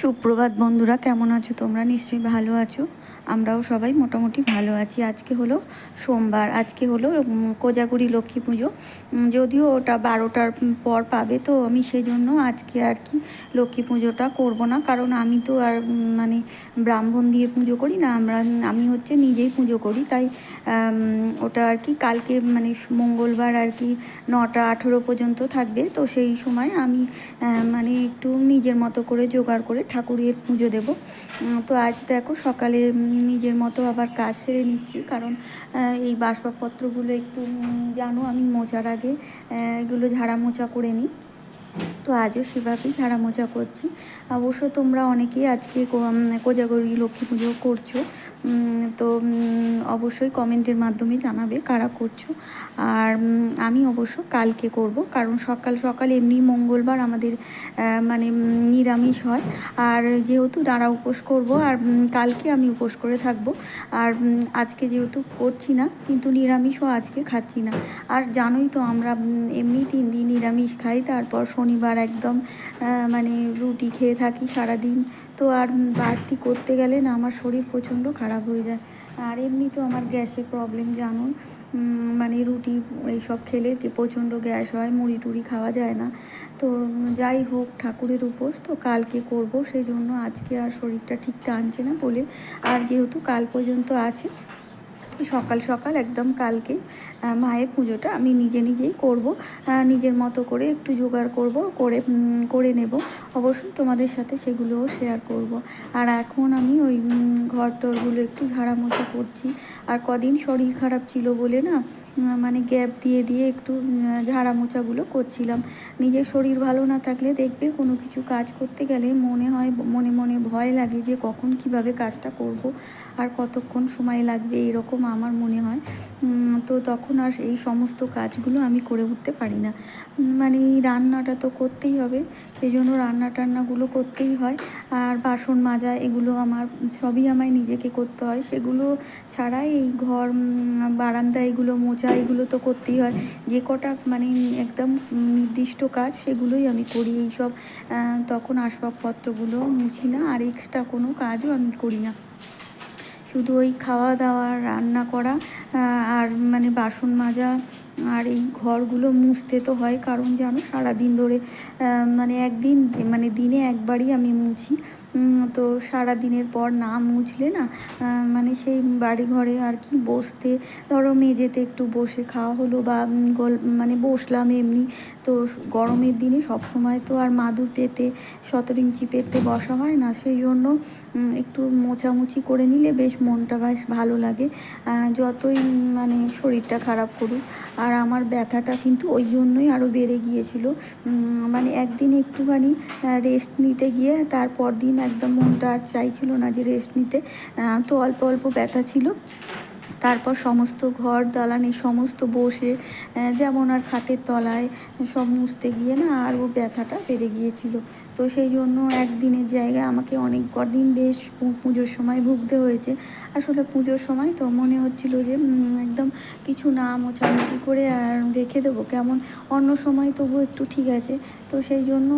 সুপ্রভাত বন্ধুরা, কেমন আছো তোমরা? নিশ্চয়ই ভালো আছো। আমরাও সবাই মোটামুটি ভালো আছি। আজকে হলো সোমবার। আজকে হলো কোজাগুড়ি লক্ষ্মী পুজো। যদিও ওটা বারোটার পর পাবে, তো আমি সেজন্য আজকে আর কি লক্ষ্মী পুজোটা করব না। কারণ আমি তো আর মানে ব্রাহ্মণ দিয়ে পুজো করি না, আমরা, আমি হচ্ছে নিজেই পুজো করি। তাই ওটা আর কি কালকে মানে মঙ্গলবার আর কি নটা আঠেরো পর্যন্ত থাকবে। তো সেই সময় আমি মানে একটু নিজের মতো করে জোগাড় করে ঠাকুরের পুজো দেব। তো আজ দেখো সকালে নিজের মতো আবার কাজ সেরে নিচ্ছি। কারণ এই বাসবাবপত্রগুলো একটু জানো আমি মোচার আগে এগুলো ঝাড়া মোচা করে নিই। তো আজও সেভাবেই ঝাড়া মোচা করছি। অবশ্য তোমরা অনেকেই আজকে কোজাগরি, লক্ষ্মী পুজো করছ। তো অবশ্যই কমেন্টের মাধ্যমে জানাবে কারা করছ। আর আমি অবশ্য কালকে করব, কারণ সকাল সকাল এমনি মঙ্গলবার আমাদের মানে নিরামিষ হয়। আর যেহেতু দাঁড়া উপোস করব, আর কালকে আমি উপোস করে থাকব। আর আজকে যেহেতু করছি না, কিন্তু নিরামিষও আজকে খাচ্ছি না। আর জানোই তো আমরা এমনি তিন দিন নিরামিষ খাই, তারপর শনিবার একদম মানে রুটি খেয়ে থাকি সারাদিন। তো আর বাড়তি করতে গেলে না আমার শরীর প্রচণ্ড খারাপ হয়ে যায়। আর এমনি তো আমার গ্যাসের প্রবলেম জানুন। মানে রুটি এইসব খেলে প্রচণ্ড গ্যাস হয়, মুড়ি টুড়ি খাওয়া যায় না। তো যাই হোক, ঠাকুরের উপোস তো কালকে করব, সেই জন্য আজকে আর শরীরটা ঠিক টানছে না বলে। আর যেহেতু কাল পর্যন্ত আছে সকাল সকাল একদম কালকে মায়ের পুজোটা আমি নিজে নিজেই করব। নিজের মতো করে একটু জোগাড় করব করে করে নেব। অবশ্যই তোমাদের সাথে সেগুলোও শেয়ার করব। আর এখন আমি ওই ঘর টরগুলো একটু ঝাড়া মোছা করছি। আর কদিন শরীর খারাপ ছিল বলে না মানে গ্যাপ দিয়ে দিয়ে একটু উম, ঝাড়া মোছাগুলো করছিলাম। নিজের শরীর ভালো না থাকলে দেখবে কোনো কিছু কাজ করতে গেলে মনে হয় মনে মনে ভয় লাগে যে কখন কীভাবে কাজটা করব। আর কতক্ষণ সময় লাগবে এরকম আমার মনে হয় তো তখন আর এই সমস্ত কাজগুলো আমি করে উঠতে পারি না। মানে রান্নাটা তো করতেই হবে সেই জন্য রান্না টান্নাগুলো করতেই হয়। আর বাসন মাজা এগুলো আমার, সবই আমায় নিজেকে করতে হয়। সেগুলো ছাড়াই এই ঘর বারান্দা এগুলো মোচা এগুলো তো করতেই হয়। যে কটা মানে একদম নির্দিষ্ট কাজ সেগুলোই আমি করি। এইসব তখন আসবাবপত্রগুলো মুছি না, আর এক্সট্রা কোনো কাজও আমি করি না। শুধু ওই খাওয়া দাওয়া রান্না করা আর মানে বাসন মাজা আর এই ঘরগুলো মুছতে তো হয়, কারণ জানো সারাদিন ধরে মানে একদিন মানে দিনে একবারই আমি মুছি। তো সারা দিনের পর না মুছলে না মানে সেই বাড়ি ঘরে আর কি বসতে, ধরো মেঝেতে একটু বসে খাওয়া হলো বা গল মানে বসলাম এমনি। তো গরমের দিনে সব সময় তো আর মাদুর পেতে সতেরো ইঞ্চি পেতে বসা হয় না। সেই জন্য একটু মোছামুছি করে নিলে বেশ মনটা বেশ ভালো লাগে। যতই মানে শরীরটা খারাপ করুক। আর আমার ব্যথাটা কিন্তু ওই জন্যই আরও বেড়ে গিয়েছিল। মানে একদিন একটুখানি রেস্ট নিতে গিয়ে, তারপর দিন একদম মনটা আর চাইছিল না যে রেস্ট নিতে। তো অল্প অল্প ব্যথা ছিল। তারপর সমস্ত ঘর দালানে সমস্ত বসে যেমন আর খাটের তলায় সব মুছতে গিয়ে না আর ও ব্যথাটা বেড়ে গিয়েছিল। তো সেই জন্য একদিনের জায়গায় আমাকে অনেক কদিন বেশ পুজোর সময় ভুগতে হয়েছে। আসলে পুজোর সময় তো মনে হচ্ছিল যে একদম কিছু না মোছামুছি করে আর রেখে দেবো, কেমন অন্য সময় তবু একটু ঠিক আছে। তো সেই জন্য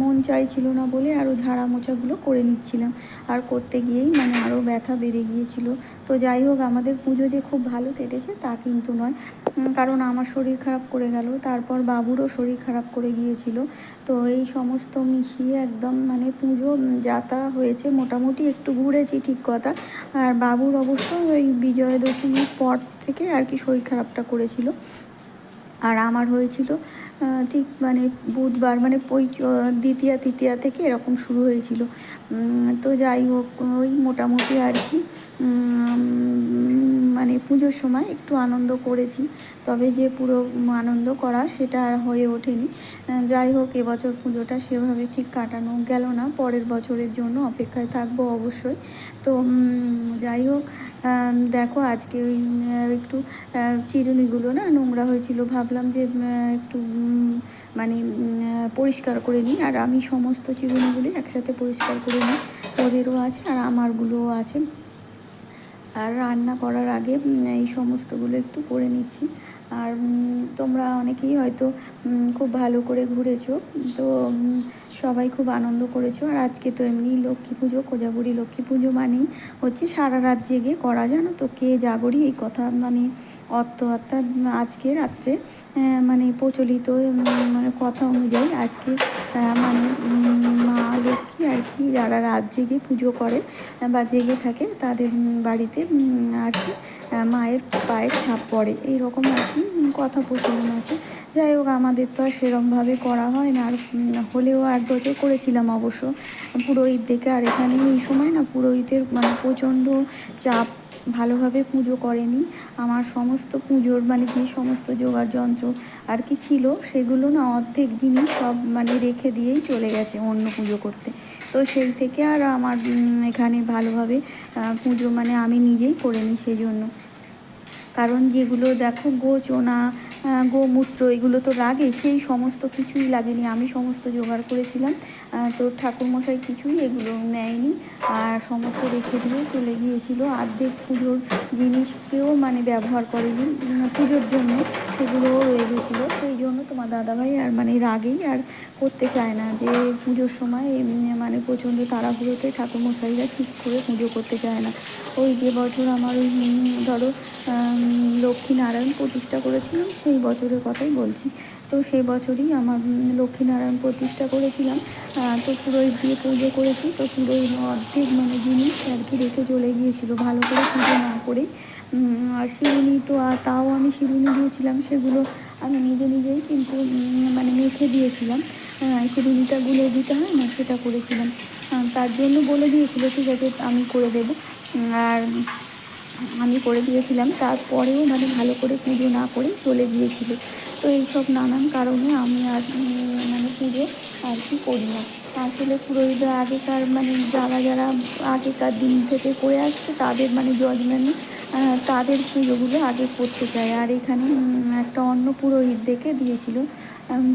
মন চাইছিল না বলে আরও ঝাড়া মোছাগুলো করে নিচ্ছিলাম। আর করতে গিয়েই মানে আরও ব্যথা বেড়ে গিয়েছিল। তো যাই হোক, আমাদের পুজো যে খুব ভালো কেটেছে তা কিন্তু নয়। কারণ আমার শরীর খারাপ করে গেল, তারপর বাবুরও শরীর খারাপ করে গিয়েছিল। তো এই সমস্ত মিশিয়ে একদম মানে পুজো যাতা হয়েছে। মোটামুটি একটু ঘুরেছি ঠিক কথা। আর বাবুর অবশ্য ওই বিজয়া দশমীর পর থেকে আর কি শরীর খারাপটা করেছিল। আর আমার হয়েছিল ঠিক মানে বুধবার মানে ওই দ্বিতীয়া, তৃতীয়া থেকে এরকম শুরু হয়েছিল। তো যাই হোক, ওই মোটামুটি আর কি মানে পুজোর সময় একটু আনন্দ করেছি। তবে যে পুরো আনন্দ করা সেটা আর হয়ে ওঠেনি। যাই হোক, এবছর পুজোটা সেভাবে ঠিক কাটানো গেল না। পরের বছরের জন্য অপেক্ষায় থাকব অবশ্যই। তো যাই হোক দেখো আজকে ওই একটু চিরুনিগুলো না নোংরা হয়েছিল। ভাবলাম যে একটু মানে পরিষ্কার করে নিই। আর আমি সমস্ত চিরুনিগুলি একসাথে পরিষ্কার করে নিই। ওদেরও আছে আর আমারগুলোও আছে। আর রান্না করার আগে এই সমস্তগুলো একটু করে নিচ্ছি। আর তোমরা অনেকেই হয়তো খুব ভালো করে ঘুরেছো, তো সবাই খুব আনন্দ করেছ। আর আজকে তো এমনি লক্ষ্মী পুজো, কোজাগরি লক্ষ্মী পুজো মানেই হচ্ছে সারা রাত জেগে করা, জানো তো? কে জাগরি? এই কথা মানে অর্থ অর্থাৎ আজকে রাত্রে মানে প্রচলিত মানে কথা অনুযায়ী আজকে মানে মা লক্ষ্মী আর কি যারা রাত জেগে পুজো করে বা জেগে থাকে তাদের বাড়িতে আর কি মায়ের পায়ের ছাপ পড়ে। এইরকম আর কি কথা প্রচলন আছে যাই হোক, আমাদের তো আর সেরমভাবে করা হয় না। আর হলেও এক বছর করেছিলাম অবশ্য পুরোহিত দেখে। আর এখানে এই সময় না পুরোহিতের মানে প্রচণ্ড চাপ, ভালোভাবে পুজো করেনি। আমার সমস্ত পুজোর মানে যে সমস্ত জোগাড় যন্ত্র আর কি ছিল, সেগুলো না অর্ধেক জিনিস সব মানে রেখে দিয়েই চলে গেছে অন্য পুজো করতে। তো সেই থেকে আর আমার এখানে ভালোভাবে পুজো মানে আমি নিজেই করে নিই সেই জন্য কারণ যেগুলো দেখো গোচনা গোমূত্র এগুলো তো লাগে সেই সমস্ত কিছুই লাগেনি। আমি সমস্ত জোগাড় করেছিলাম তো ঠাকুরমশাই কিছুই এগুলো নেয়নি। আর সমস্ত রেখে দিয়ে চলে গিয়েছিল। অর্ধেক পুজোর জিনিসকেও মানে ব্যবহার করেনি পুজোর জন্য সেগুলোও রয়ে গেছিল সেই জন্য তোমার দাদাভাই আর মানে রাগেই আর করতে চায় না যে পুজোর সময় মানে প্রচণ্ড তাড়াহুড়োতে ঠাকুরমশাইরা ঠিক করে পুজো করতে চায় না। ওই যে বছর আমার ওই ধরো লক্ষ্মীনারায়ণ প্রতিষ্ঠা করেছিলাম, সেই বছরের কথাই বলছি। তো সেই বছরই আমার লক্ষ্মীনারায়ণ প্রতিষ্ঠা করেছিলাম। তো পুরোহিত দিয়ে পুজো করেছি, তো পুরোহিত অর্ধেক মানে জিনিস আর কি রেখে চলে গিয়েছিল, ভালো করে পুজো না করে। আর শিরুনি তো, আর তাও আমি শিরুনি দিয়েছিলাম, সেগুলো আমি নিজে নিজেই কিন্তু মানে মেখে দিয়েছিলাম। শিরুনিটা গুলে দিতে হয় না, সেটা করেছিলাম। তার জন্য বলে দিয়েছিল, ঠিক আছে, আমি করে দেবো। আর আমি করে দিয়েছিলাম, তারপরেও মানে ভালো করে পুজো না করে চলে গিয়েছিল। তো এইসব নানান কারণে আমি আর মানে পুজো আর কি করি না। আসলে পুরোহিতরা আগেকার মানে যারা যারা আগেকার দিন থেকে করে আসছে, তাদের মানে জজমেন্ট তাদের পুজোগুলো আগে করতে চায়। আর এখানে একটা অন্য পুরোহিত দেখে দিয়েছিল।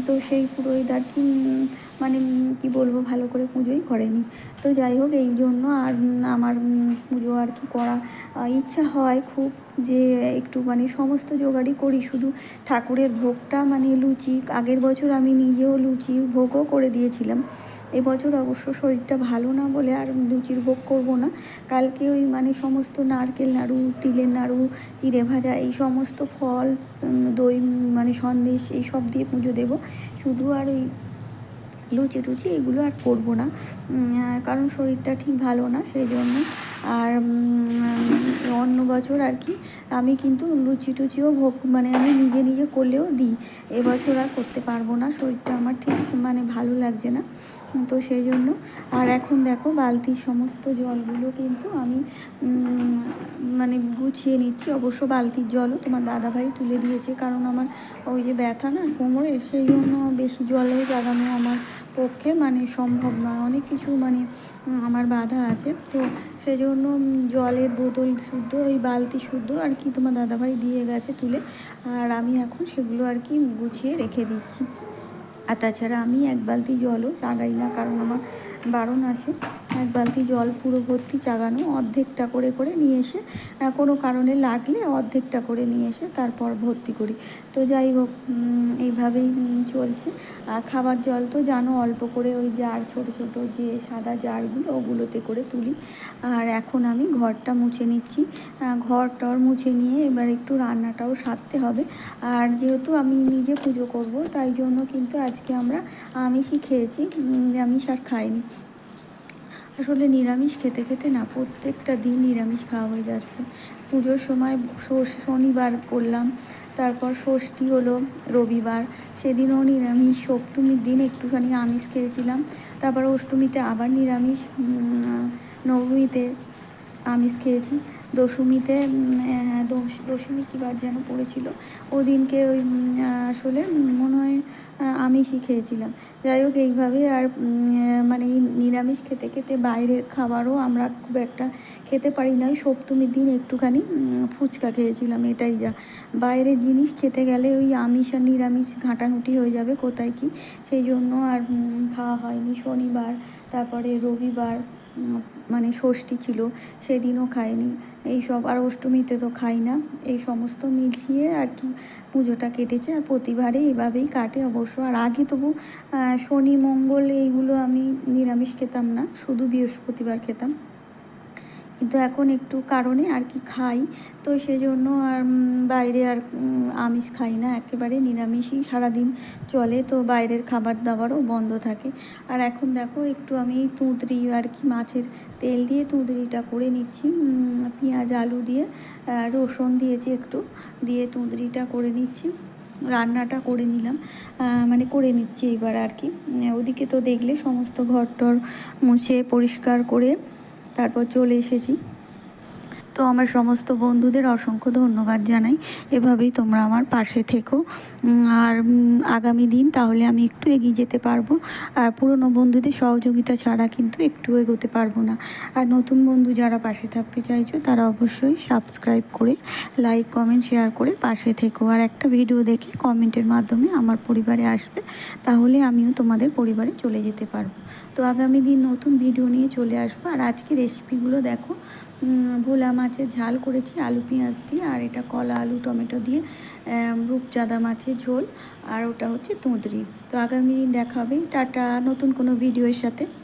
তো সেই পুরোহিত আর কি মানে কি বলব, ভালো করে পুজোই করেনি। তো যাই হোক, এই জন্য আর আমার পুজো আর কি করা ইচ্ছা হয় খুব যে একটু মানে সমস্ত জোগাড়ই করি। শুধু ঠাকুরের ভোগটা মানে লুচি, আগের বছর আমি নিজেও লুচি ভোগও করে দিয়েছিলাম। এবছর অবশ্য শরীরটা ভালো না বলে আর লুচির ভোগ করব না। কালকে ওই মানে সমস্ত নারকেল নাড়ু, তিলের নাড়ু, চিড়ে ভাজা, এই সমস্ত ফল দই মানে সন্দেশ, এই সব দিয়ে পুজো দেবো। শুধু আর ওই লুচি টুচি এগুলো আর করব না। কারণ শরীরটা ঠিক ভালো না, সেই জন্য। আর অন্য বছর আর কি, আমি কিন্তু লুচি টুচিও ভোগ মানে আমি নিজে নিজে করলেও দিই। এবছর আর করতে পারব না, শরীরটা আমার ঠিক মানে ভালো লাগছে না। তো সেই জন্য, আর এখন দেখো বালতির সমস্ত জলগুলো কিন্তু আমি মানে গুছিয়ে নিচ্ছি। অবশ্য বালতির জলও তোমার দাদাভাই তুলে দিয়েছে, কারণ আমার ওই যে ব্যথা না কোমরে, সেই জন্য বেশি জলও জাগানো আমার পক্ষে মানে সম্ভব না অনেক কিছু মানে আমার বাধা আছে। তো সেই জন্য জলে বোতল শুদ্ধ ওই বালতি শুদ্ধ আর কি তোমার দাদাভাই দিয়ে গেছে তুলে। আর আমি এখন সেগুলো আর কি গুছিয়ে রেখে দিচ্ছি। আর তাছাড়া আমি এক বালতি জলও চাগাই না, কারণ আমার বারণ আছে। এক বালতি জল পুরো ভর্তি চাগানো, অর্ধেকটা করে করে নিয়ে এসে কোনো কারণে লাগলে অর্ধেকটা করে নিয়ে এসে তারপর ভর্তি করি। তো যাই হোক এইভাবেই চলছে। আর খাবার জল তো জানো, অল্প করে ওই জার, ছোট ছোট যে সাদা জারগুলো, ওগুলোতে করে তুলি। আর এখন আমি ঘরটা মুছে নিচ্ছি। ঘর টর মুছে নিয়ে এবার একটু রান্নাটাও সারতে হবে। আর যেহেতু আমি নিজে পুজো করব, তাই জন্য কিন্তু আজকে আমরা আমিষই খেয়েছি। নিরামিষ আর খাইনি। আসলে নিরামিষ খেতে খেতে না, প্রত্যেকটা দিন নিরামিষ খাওয়া হয়ে যাচ্ছে। পুজোর সময় শনিবার করলাম, তারপর ষষ্ঠী হলো রবিবার। সেদিনও নিরামিষ, সপ্তমীর দিন একটুখানি আমিষ খেয়েছিলাম। তারপর অষ্টমীতে আবার নিরামিষ নবমীতে আমিষ খেয়েছি। দশমীতে দশ- দশমী কী বার যেন পড়েছিল? ওদিনকে ওই আসলে মনে হয় আমিষই খেয়েছিলাম। যাই হোক, এইভাবে আর মানে এই নিরামিষ খেতে খেতে বাইরের খাবারও আমরা খুব একটা খেতে পারি না সপ্তমীর দিন একটুখানি ফুচকা খেয়েছিলাম, এটাই যা। বাইরের জিনিস খেতে গেলে ওই আমিষ আর নিরামিষ ঘাঁটাঘুঁটি হয়ে যাবে, কোথায় কি? সেই জন্য আর খাওয়া হয়নি। শনিবার, তারপরে রবিবার মানে ষষ্ঠী ছিল, সেদিনও খায়নি এই সব আর অষ্টমীতে তো খাই না। এই সমস্ত মিশিয়ে আর কি পুজোটা কেটেছে আর প্রতিবারে এইভাবেই কাটে অবশ্য। আর আগে তবু শনি, মঙ্গল, এইগুলো আমি নিরামিষ খেতাম না, শুধু বৃহস্পতিবার খেতাম। কিন্তু এখন একটু কারণে আর কি খাই। তো সেজন্য আর বাইরে আর আমিষ খাই না। একেবারে নিরামিষই সারাদিন চলে। তো বাইরের খাবার দাবারও বন্ধ থাকে। আর এখন দেখো একটু আমি তুঁতরি আর কি মাছের তেল দিয়ে তুঁতরিটা করে নিচ্ছি। পেঁয়াজ, আলু দিয়ে রসুন দিয়েছি একটু। দিয়ে তুঁতরিটা করে নিচ্ছি। রান্নাটা করে নিলাম। মানে করে নিচ্ছি এবার আর কি। ওদিকে তো দেখলে সমস্ত ঘর টর মুছে পরিষ্কার করে তারপর চলে এসেছি। তো আমার সমস্ত বন্ধুদের অসংখ্য ধন্যবাদ জানাই। এভাবেই তোমরা আমার পাশে থেকো। আর আগামী দিন তাহলে আমি একটু এগিয়ে যেতে পারব। আর পুরনো বন্ধুদের সহযোগিতা ছাড়া কিন্তু একটু এগোতে পারব না। আর নতুন বন্ধু যারা পাশে থাকতে চাইছো, তারা অবশ্যই সাবস্ক্রাইব করে লাইক কমেন্ট শেয়ার করে পাশে থেকো। আর একটা ভিডিও দেখে কমেন্টের মাধ্যমে আমার পরিবারে আসবে। তাহলে আমিও তোমাদের পরিবারে চলে যেতে পারব। তো আগামী দিন নতুন ভিডিও নিয়ে চলে আসব। আর আজকে রেসিপিগুলো দেখো ভোলা মাছের ঝাল করেছি, আলু পেঁয়াজ দিয়ে, আর এটা কলা, আলু, টমেটো দিয়ে রূপজাদা মাছের ঝোল, আর ওটা হচ্ছে তুঁদরি তো আগামী দিন দেখা টাটা, নতুন কোনো ভিডিওর সাথে।